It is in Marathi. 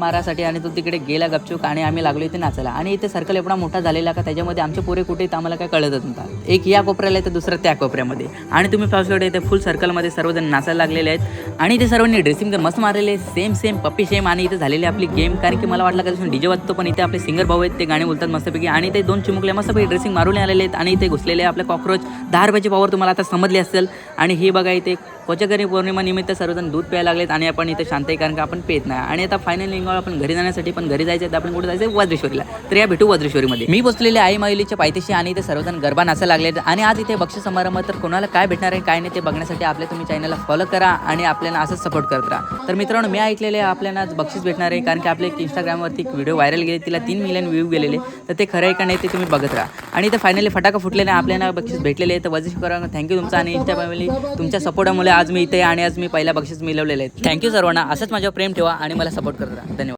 मारासाठी आणि तो तिकडे गेला गपचूक आणि आम्ही लागलो इथे नाचायला. आणि इथे सर्कल एवढा मोठा झालेला का त्याच्यामध्ये आमचे पोरे कुठे आहेत आम्हाला काय कळतच नव्हता. एक या कोपऱ्याला आहे तर दुसरं त्या कोपऱ्यामध्ये. आणि तुम्ही पाहू शकता इथे फुल सर्कलमध्ये सर्वजण नाचायला लागलेले आहेत. आणि इथे सर्वांनी ड्रेसिंग तर मस्त मारलेले सेम सेम पप्पी सेम आणि इथे झालेली आपली गेम कारण की मला वाटलं का डीजे वाजतो पण इथे आपले सिंगर भाऊ आहेत ते गाणे बोलतात मस्तपैकी. आणि ते दोन चिमुकले मस्तपैकी ड्रेसिंग मारून आलेले आहेत आणि इथे घुसलेले आपले कॉक्रोच दहा रुपयाची पॉवर तुम्हाला आता समजली असेल. आणि हे बघा इथे कोचकरी पौर्णिमा निमित्त सर्वजण दूध प्यायला लागलेत आणि आपण इथे शांत आहे कारण का आपण पेत नाही. आणि आता फायनल लिंगावर आपण घरी जाण्यासाठी पण घरी जायचं आहे तर आपण कुठे जायचं वज्रेश्वरीला. तर या भेटू वज्रेश्वरीमध्ये. मी बसलेले आई माऊलीच्या पायथ्याशी आणि इथे सर्वजण गरबा नाचायला लागलेत. आणि आज इथे बक्षीस समारंभ तर कोणाला काय भेटणार आहे काय नाही ते बघण्यासाठी आपल्या तुम्ही चॅनलला फॉलो करा आणि आपल्या आपल्याला असंच सपोर्ट करत राहा. तर मित्रांनो मी ऐकलेले आपल्याला आज बक्षीस भेटणार आहे कारण की आपले एक इंस्टाग्रामवरती एक व्हिडिओ व्हायरल गेले तिला तीन मिलियन व्ह्यू गेलेले. तर ते खरं आहे का नाही ते तुम्ही बघत राहा. आणि ते फायनली फटाका फुटलेले आपल्याला बक्षीस भेटलेले आहे. तर वज्रेश्वर थँक्यू तुमचा आणि इंस्टा फॅमिली तुमच्या सपोर्टामुळे आज मी इथे आणि आज मी पहिला बक्षीस मिळवलेले आहे. थँक्यू सर्वांना असंच माझ्यावर प्रेम ठेवा आणि मला सपोर्ट करत राहा. धन्यवाद.